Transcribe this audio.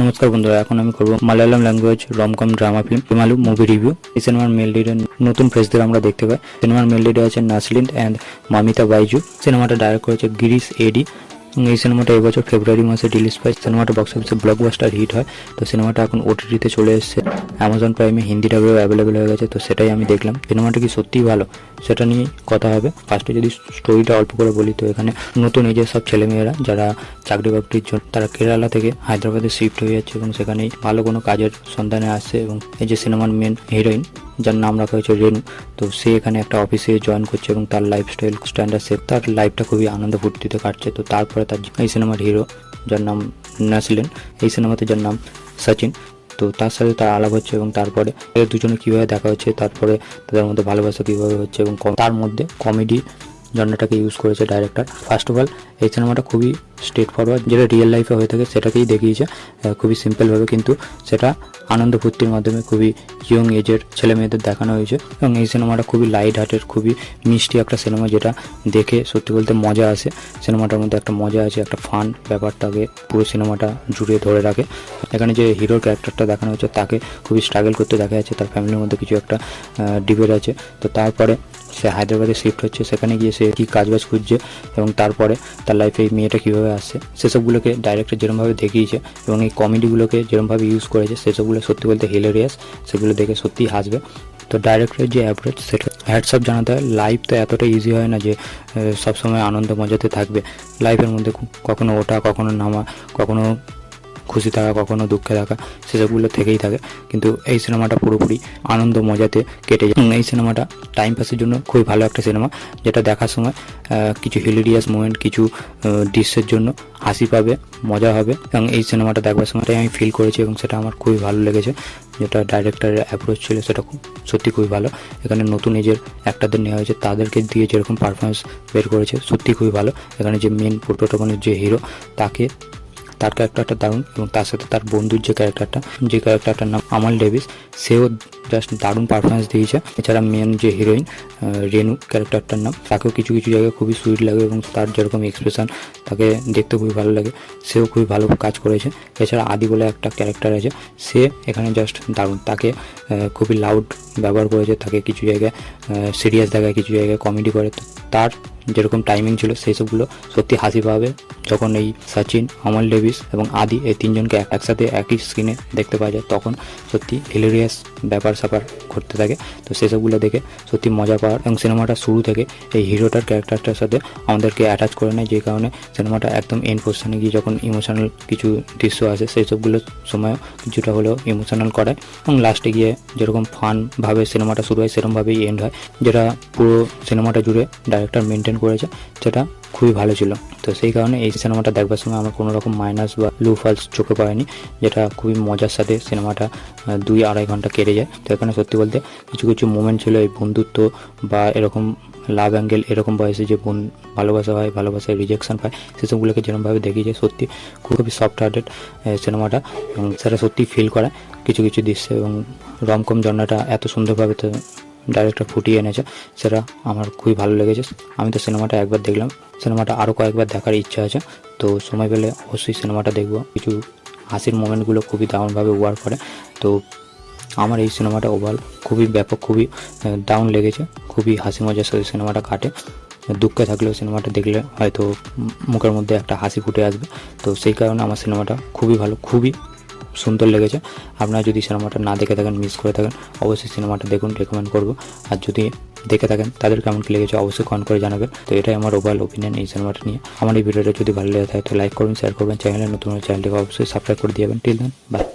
নমস্কার বন্ধুরা, এখন আমি করব Malayalam language romcom drama film হিমালু movie review এই সিনেমার মেল লিডের নতুন ফেসদের আমরা দেখতে পাই। সিনেমার মেল লিডে আছে নাসলিন অ্যান্ড মামিতা বাইজু। সিনেমাটা ডাইরেক্ট করেছে গিরিশ এডি এই সিনেমাটা এবছর ফেব্রুয়ারি মাসে রিলিজ পায়। সিনেমাটা বক্স অফিসে ব্লকবাস্টার হিট হয়। তো সিনেমাটা এখন ওটিটিতে চলে এসেছে। অ্যামাজন প্রাইমে হিন্দি ডাবেও অ্যাভেলেবেল হয়ে গেছে। তো সেটাই আমি দেখলাম। সিনেমাটা কি সত্যিই ভালো? সেটা নিয়ে কথা হবে। ফার্স্টে যদি স্টোরিটা অল্প করে বলি, তো এখানে নতুন এই যে সব ছেলেমেয়েরা, যারা চাকরি বাকরির জন্য, তারা কেরালা থেকে হায়দ্রাবাদে শিফট হয়ে যাচ্ছে এবং সেখানেই ভালো কোনো কাজের সন্ধানে আসছে এবং এই যে সিনেমার মেন হিরোইন যার নাম রাখা হয়েছে রেনু। তো সে এখানে একটা অফিসে জয়েন করছে এবং তার লাইফস্টাইল স্ট্যান্ডার্ড সে তার লাইফটা খুবই আনন্দ ফুর্তিতে কাটছে। তো তারপরে তার এই সিনেমার হিরো যার নাম ন্যাসলেন এই সিনেমাতে যার নাম সচিন। তো তার সাথে তার আলাপ হচ্ছে এবং তারপরে দুজনে কীভাবে দেখা হচ্ছে, তারপরে তাদের মধ্যে ভালোবাসা কীভাবে হচ্ছে এবং তার মধ্যে কমেডি জন্যটাকে ইউজ করেছে ডাইরেক্টর ফার্স্ট অফ অল এই সিনেমাটা খুবই স্ট্রেট ফরওয়ার্ড যেটা রিয়েল লাইফে হয়ে থাকে সেটাকেই দেখিয়েছে। খুবই সিম্পলভাবে কিন্তু সেটা আনন্দ ফুর্তির মাধ্যমে খুবই ইয়ং এজের ছেলে মেয়েদের দেখানো হয়েছে এবং এই সিনেমাটা খুবই লাইট হার্টের খুবই মিষ্টি একটা সিনেমা যেটা দেখে সত্যি বলতে মজা আসে। সিনেমাটার মধ্যে একটা মজা আছে, একটা ফান ব্যাপারটাকে পুরো সিনেমাটা জুড়ে ধরে রাখে। এখানে যে হিরোর ক্যারেক্টারটা দেখানো হচ্ছে তাকে খুবই স্ট্রাগল করতে দেখা যাচ্ছে, তার ফ্যামিলির মধ্যে কিছু একটা ডিবেট আছে। তো তারপরে সে হায়দ্রাবাদে শিফট হচ্ছে, সেখানে গিয়ে সে কী কাজবাজ খুঁজছে এবং তারপরে তার লাইফে এই মেয়েটা কীভাবে আসছে, সেসবগুলোকে ডাইরেক্টর যেরকমভাবে দেখিয়েছে এবং এই কমেডিগুলোকে যেরকমভাবে ইউজ করেছে, সেসবগুলো সত্যি বলতে হিলেরিয়াস সেগুলো দেখে সত্যিই হাসবে। তো ডাইরেক্টরের যে অ্যাপ্রোচ সেটা হ্যাটসঅপ জানাতে হয়। লাইফ তো এতটা ইজি হয় না যে সবসময় আনন্দ মজাতে থাকবে। লাইফের মধ্যে কখনো ওঠা, কখনো নামা, কখনো খুশি থাকা, কখনো দুঃখে থাকা, সেসবগুলো থেকেই থাকে। কিন্তু এই সিনেমাটা পুরোপুরি আনন্দ, মজাতে কেটে যায়। এই সিনেমাটা টাইম পাসের জন্য খুবই ভালো একটা সিনেমা, যেটা দেখার সময় কিছু হিলিডিয়াস মোমেন্ট কিছু দৃশ্যের জন্য হাসি পাবে, মজা হবে। এবং এই সিনেমাটা দেখবার সময়টাই আমি ফিল করেছি এবং সেটা আমার খুবই ভালো লেগেছে। যেটা ডাইরেক্টরের অ্যাপ্রোচ ছিল, সেটা খুব, সত্যি খুবই ভালো। এখানে নতুন এজের একটাদের নেওয়া হয়েছে, তাদেরকে দিয়ে যেরকম পারফরমেন্স বের করেছে, সত্যি খুবই ভালো। এখানে যে মেন প্রোটোটনের যে হিরো তাকে তার ক্যারেক্টারটা দারুণ এবং তার সাথে তার বন্ধুর যে ক্যারেক্টারটা যে ক্যারেক্টারটার নাম আমাল ডেভিস সেও জাস্ট দারুণ পারফরমেন্স দিয়েছে। এছাড়া মেন যে হিরোইন রেনু ক্যারেক্টারটার নাম, তাকেও কিছু কিছু জায়গায় খুবই সুইট লাগে এবং তার যেরকম এক্সপ্রেশন তাকে দেখতে খুবই ভালো লাগে। সেও খুবই ভালো কাজ করেছে। এছাড়া আদি বলে একটা ক্যারেক্টার আছে, সে এখানে জাস্ট দারুণ। তাকে খুবই লাউড ব্যবহার করেছে, তাকে কিছু জায়গায় সিরিয়াস দেখায়, কিছু জায়গায় কমেডি করে। তার যেরকম টাইমিং ছিল, সেই সবগুলো সত্যি হাসি পাবে যখন এই সচিন, অমল ডেভিস এবং আদি এই তিনজনকে এক- একসাথে একই স্ক্রিনে দেখতে পাওয়া যায়। তখন সত্যি হিলেরিয়াস ব্যাপার স্যাপার ঘটতে থাকে। তো সেসবগুলো দেখে সত্যি মজা পাওয়ার এবং সিনেমাটা শুরু থেকে এই হিরোটার ক্যারেক্টারটার সাথে আমাদেরকে অ্যাটাচ করে নেয়, যে কারণে সিনেমাটা একদম এন্ড পোর্শনে গিয়ে যখন ইমোশনাল কিছু দৃশ্য আসে, সেই সবগুলো সময় কিছুটা হলেও ইমোশনাল করায় এবং লাস্টে গিয়ে যেরকম ফানভাবে সিনেমাটা শুরু হয় সেরকমভাবেই এন্ড হয়, যেটা পুরো সিনেমাটা জুড়ে ডাইরেক্টর মেনটেন করেছে, যেটা খুবই ভালো ছিল। তো সেই কারণে এই সিনেমাটা দেখবার সময় আমার কোনো রকম মাইনাস বা লু ফলস চোখে পড়েনি, যেটা খুবই মজার সাথে সিনেমাটা দুই আড়াই ঘণ্টা কেটে যায়। তো এখানে সত্যি বলতে কিছু কিছু মোমেন্ট ছিল এই বন্ধুত্ব বা এরকম লাভ অ্যাঙ্গেল এরকম বয়সে যে বোন, ভালোবাসা হয়, ভালোবাসায় রিজেকশন পায় সেসবগুলোকে যেরকমভাবে দেখিয়েছে সত্যি খুবই সফট হার্টেড সিনেমাটা। এবং সেটা সত্যি ফিল করায়। কিছু কিছু দৃশ্য এবং রমকম জন্যটা এত সুন্দরভাবে ডাইরেক্টর ফুটিয়ে এনেছে, সেটা আমার খুবই ভালো লেগেছে। আমি তো সিনেমাটা একবার দেখলাম, সিনেমাটা আরও কয়েকবার দেখার ইচ্ছা আছে, তো সময় পেলে অবশ্যই সিনেমাটা দেখব। কিছু হাসির মোমেন্টগুলো খুবই দারুণভাবে ওয়ার্ক করে, তো আমার এই সিনেমাটা ওভারঅল খুবই ব্যাপক, খুবই ডাউন লেগেছে, খুবই হাসি মজার সাথে সিনেমাটা কাটে। দুঃখে থাকলেও সিনেমাটা দেখলে হয়তো মুখের মধ্যে একটা হাসি ফুটে আসবে, তো সেই কারণে আমার সিনেমাটা খুবই ভালো, খুবই সুন্দর লেগেছে। আপনারা যদি সিনেমাটা না দেখে থাকেন মিস করে থাকেন, অবশ্যই সিনেমাটা দেখুন রেকমেন্ড করব। আর যদি দেখে থাকেন, তাদের কেমন কি লেগেছে অবশ্যই কমেন্ট করে জানাবেন। তো এটাই আমার ওভারঅল ওপিনিয়ন এই সিনেমাটা নিয়ে। আমার এই ভিডিওটা যদি ভালো লেগে থাকে, তো লাইক করবেন শেয়ার করবেন চ্যানেলে নতুন চ্যানেলটিকে অবশ্যই সাবস্ক্রাইব করে দিবেন টিল দেন বাই